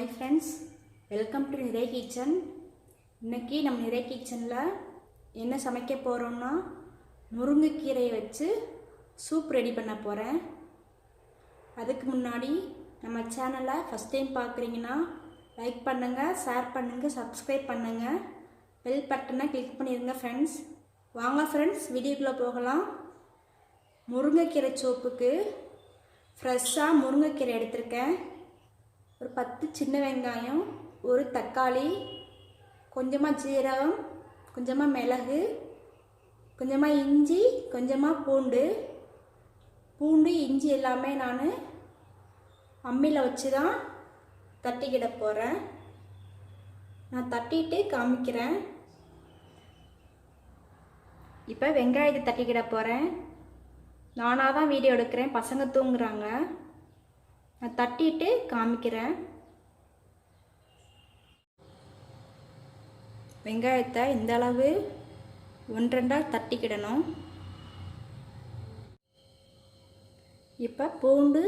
Hi friends welcome to Nirai kitchen இன்றைக்கி நம்ம நிறை கிச்சனில் என்ன சமைக்க போகிறோம்னா முருங்கைக்கீரையை வச்சு சூப் ரெடி பண்ண போகிறேன் அதுக்கு முன்னாடி நம்ம சேனலை ஃபஸ்ட் டைம் பார்க்குறீங்கன்னா லைக் பண்ணுங்கள் ஷேர் பண்ணுங்கள் சப்ஸ்கிரைப் பண்ணுங்கள் பெல் பட்டனை கிளிக் பண்ணிடுங்க ஃப்ரெண்ட்ஸ் வாங்க ஃப்ரெண்ட்ஸ் வீடியோக்குள்ளே போகலாம். முருங்கைக்கீரை சோப்புக்கு ஃப்ரெஷ்ஷாக முருங்கைக்கீரை எடுத்திருக்கேன். ஒரு பத்து சின்ன வெங்காயம் ஒரு தக்காளி கொஞ்சமாக ஜீரகம் கொஞ்சமாக மிளகு கொஞ்சமாக இஞ்சி கொஞ்சமாக பூண்டு. பூண்டு இஞ்சி எல்லாமே நான் அம்மியில் வச்சு தான் தட்டிக்கிட போகிறேன் நான் தட்டிட்டு காமிக்கிறேன். இப்போ வெங்காயத்தை தட்டிக்கிட போகிறேன் நானாக தான் வீடியோ எடுக்கிறேன். பசங்க தூங்குறாங்க. நான் தட்டிட்டு காமிக்கிறேன். வெங்காயத்தை இந்த அளவு ஒன்றெண்டாக தட்டிக்கிடணும். இப்போ பூண்டு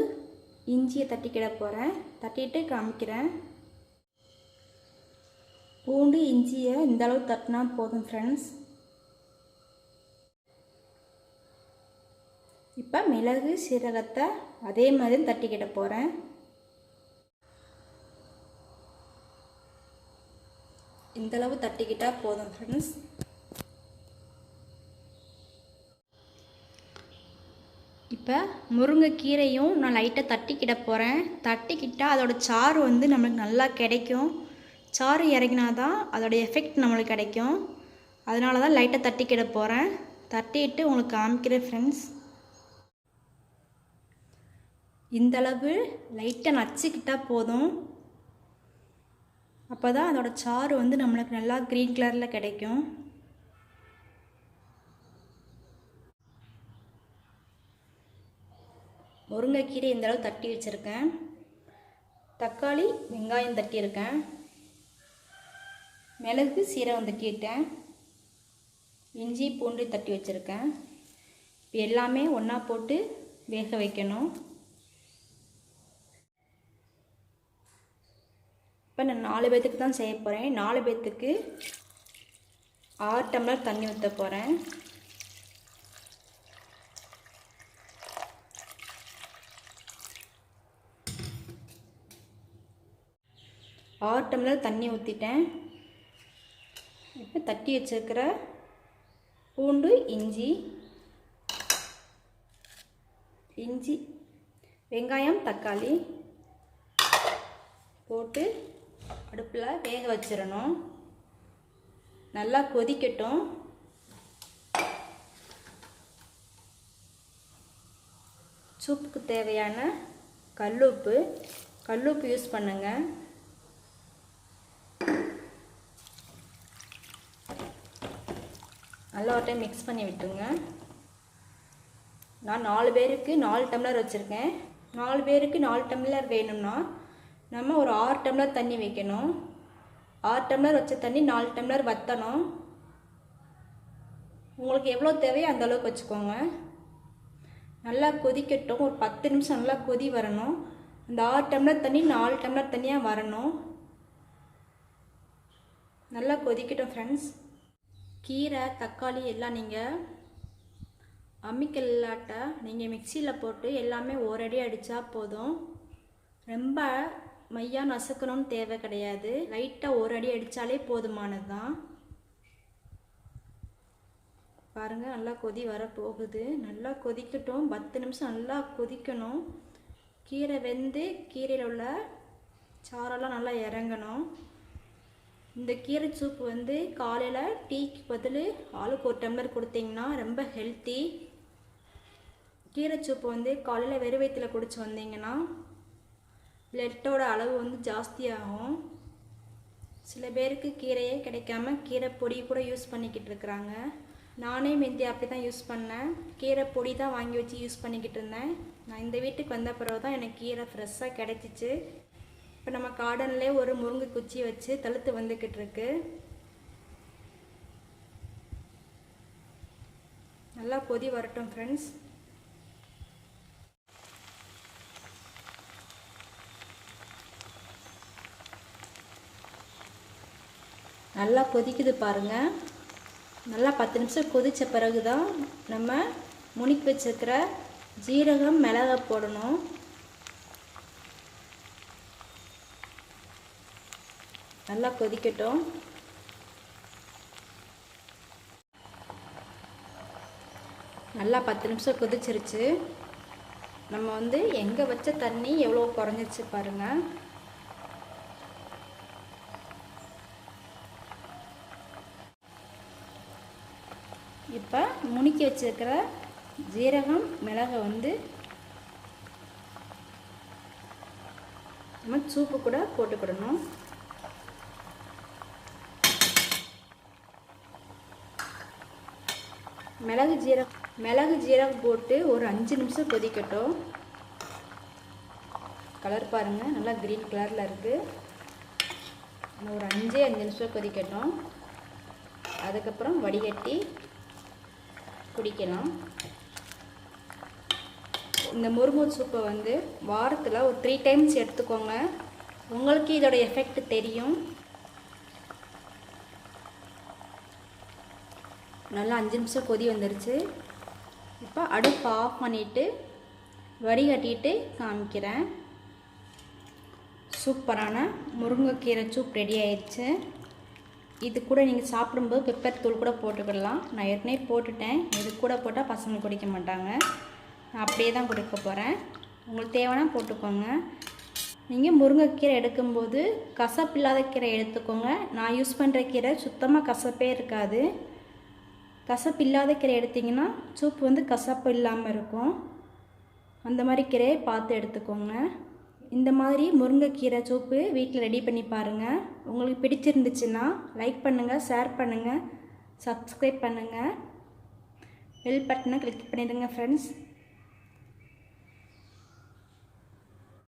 இஞ்சியை தட்டிக்கிட போகிறேன் தட்டிட்டு காமிக்கிறேன். பூண்டு இஞ்சியை இந்தளவு தட்டினா போதும் ஃப்ரெண்ட்ஸ் இப்போ மிளகு சீரகத்தை அதே மாதிரி தட்டிக்கிட போகிறேன் இந்தளவு தட்டிக்கிட்டால் போதும் ஃப்ரெண்ட்ஸ் இப்போ முருங்கைக்கீரையும் நான் லைட்டாக தட்டிக்கிட போகிறேன் தட்டிக்கிட்டால் அதோட சாறு வந்து நம்மளுக்கு நல்லா கிடைக்கும். சாறு இறங்கினா தான் அதோட எஃபெக்ட் நம்மளுக்கு கிடைக்கும். அதனால தான் லைட்டாக தட்டிக்கிட போகிறேன் தட்டிட்டு உங்களுக்கு காமிக்கிறேன் ஃப்ரெண்ட்ஸ் இந்தளவு லைட்டாக நச்சுக்கிட்டால் போதும். அப்போ தான் அதோடய சாறு வந்து நம்மளுக்கு நல்லா க்ரீன் கலரில் கிடைக்கும். முருங்கைக்கீரை இந்தளவு தட்டி வச்சுருக்கேன். தக்காளி வெங்காயம் தட்டியிருக்கேன். மிளகு சீரகம் தட்டிட்டேன். இஞ்சி பூண்டு தட்டி வச்சுருக்கேன். இப்போ எல்லாமே ஒன்றா போட்டு வேக வைக்கணும். இப்போ நான் நாலு பேர்த்துக்கு தான் செய்ய போகிறேன் நாலு பேர்த்துக்கு ஆறு டம்ளர் தண்ணி ஊற்ற போகிறேன் ஆறு டம்ளர் தண்ணி ஊற்றிட்டேன் இப்போ தட்டி வச்சுருக்கிற பூண்டு இஞ்சி இஞ்சி வெங்காயம் தக்காளி போட்டு அடுப்பில் வேக வச்சிடணும் நல்லா கொதிக்கட்டும். சூப்புக்கு தேவையான கல்லுப்பு. கல்லுப்பு யூஸ் பண்ணுங்க. நல்லா ஒரு டைம் மிக்ஸ் பண்ணி விட்டுருங்க. நான் நாலு பேருக்கு நாலு டம்ளர் வச்சுருக்கேன். நாலு பேருக்கு நாலு டம்ளர் வேணும்னா நம்ம ஒரு ஆறு டம்ளர் தண்ணி வைக்கணும். ஆறு டம்ளர் வச்ச தண்ணி நாலு டம்ளர் வற்றணும் உங்களுக்கு எவ்வளோ தேவையோ அந்த அளவுக்கு வச்சுக்கோங்க. நல்லா கொதிக்கட்டும். ஒரு பத்து நிமிஷம் நல்லா கொதி வரணும். அந்த ஆறு டம்ளர் தண்ணி நாலு டம்ளர் தண்ணியாக வரணும். நல்லா கொதிக்கட்டும் ஃப்ரெண்ட்ஸ் கீரை தக்காளி எல்லாம் நீங்கள் அம்மிக்கல்லாட்ட நீங்கள் மிக்சியில் போட்டு எல்லாமே ஒரடி அடித்தா போதும். ரொம்ப மையா நசுக்கணும்னு தேவை கிடையாது. லைட்டாக ஒரு அடி அடித்தாலே போதுமானது தான் பாருங்கள் நல்லா கொதி வரப்போகுது. நல்லா கொதிக்கட்டும். பத்து நிமிஷம் நல்லா கொதிக்கணும். கீரை வெந்து கீரையில் உள்ள சாரெல்லாம் நல்லா இறங்கணும். இந்த கீரை சூப்பு வந்து காலையில் டீக்கு பதில் ஆளுக்கு ஒரு டம்ளர் கொடுத்தீங்கன்னா ரொம்ப ஹெல்த்தி கீரை சூப்பு வந்து காலையில் வெறும் குடிச்சு வந்தீங்கன்னா பிளட்டோட அளவு வந்து ஜாஸ்தியாகும். சில பேருக்கு கீரையே கிடைக்காம கீரை பொடி கூட யூஸ் பண்ணிக்கிட்டு இருக்கிறாங்க. நானே மெந்தி அப்படி தான் யூஸ் பண்ணேன். கீரை பொடி தான் வாங்கி வச்சு யூஸ் பண்ணிக்கிட்டு இருந்தேன். நான் இந்த வீட்டுக்கு வந்த பிறகு தான் எனக்கு கீரை ஃப்ரெஷ்ஷாக கிடச்சிச்சு. இப்போ நம்ம கார்டன்லேயே ஒரு முருங்கை குச்சி வச்சு தழுத்து வந்துக்கிட்டு இருக்கு. நல்லா கொதி வரட்டும் ஃப்ரெண்ட்ஸ் நல்லா கொதிக்குது பாருங்கள் நல்லா பத்து நிமிஷம் கொதித்த பிறகு தான் நம்ம முனிக்கு வச்சுருக்கிற ஜீரகம் மிளகை போடணும். நல்லா கொதிக்கட்டும். நல்லா பத்து நிமிஷம் கொதிச்சிருச்சு. நம்ம வந்து எங்கே வச்ச தண்ணி எவ்வளோ குறைஞ்சிருச்சு பாருங்கள் இப்போ முனிக்கி வச்சிருக்கிற ஜீரகம் மிளகை வந்து நம்ம சூப்பு கூட போட்டுக்கிடணும். மிளகு ஜீரகம் மிளகு ஜீரகம் போட்டு ஒரு அஞ்சு நிமிஷம் கொதிக்கட்டும். கலர் பாருங்கள் நல்லா க்ரீன் கலரில் இருக்குது ஒரு அஞ்சே அஞ்சு நிமிஷம் கொதிக்கட்டும். அதுக்கப்புறம் வடிகட்டி குடிக்கலாம் இந்த முருங்கை சூப்பை வந்து வாரத்தில் ஒரு த்ரீ டைம்ஸ் எடுத்துக்கோங்க. உங்களுக்கு இதோட எஃபெக்ட் தெரியும். நல்லா அஞ்சு நிமிஷம் கொதி வந்துருச்சு. இப்போ அடுப்பு ஆஃப் பண்ணிவிட்டு வடிகட்டிட்டு காமிக்கிறேன். சூப்பரான முருங்கைக்கீரை சூப் ரெடி ஆயிடுச்சு. இது கூட நீங்கள் சாப்பிடும்போது பெப்பர் தூள் கூட போட்டுக்கிடலாம். நான் ஏற்கனவே போட்டுட்டேன். இது கூட போட்டால் பசங்க குடிக்க மாட்டாங்க. நான் அப்படியே தான் கொடுக்க போகிறேன் உங்களுக்கு தேவைன்னா போட்டுக்கோங்க. நீங்கள் முருங்கைக்கீரை எடுக்கும்போது கசப்பு இல்லாத கீரை எடுத்துக்கோங்க. நான் யூஸ் பண்ணுற கீரை சுத்தமாக கசப்பே இருக்காது. கசப்பு இல்லாத கீரை எடுத்திங்கன்னா சூப் வந்து கசப்பு இல்லாமல் இருக்கும். அந்த மாதிரி கீரையை பார்த்து எடுத்துக்கோங்க. இந்த மாதிரி முருங்கைக்கீரை சூப்பு வீட்டில் ரெடி பண்ணி பாருங்கள் உங்களுக்கு பிடிச்சிருந்துச்சுன்னா லைக் பண்ணுங்கள் ஷேர் பண்ணுங்கள் சப்ஸ்கிரைப் பண்ணுங்கள் பெல் பட்டனை கிளிக் பண்ணிடுங்க ஃப்ரெண்ட்ஸ்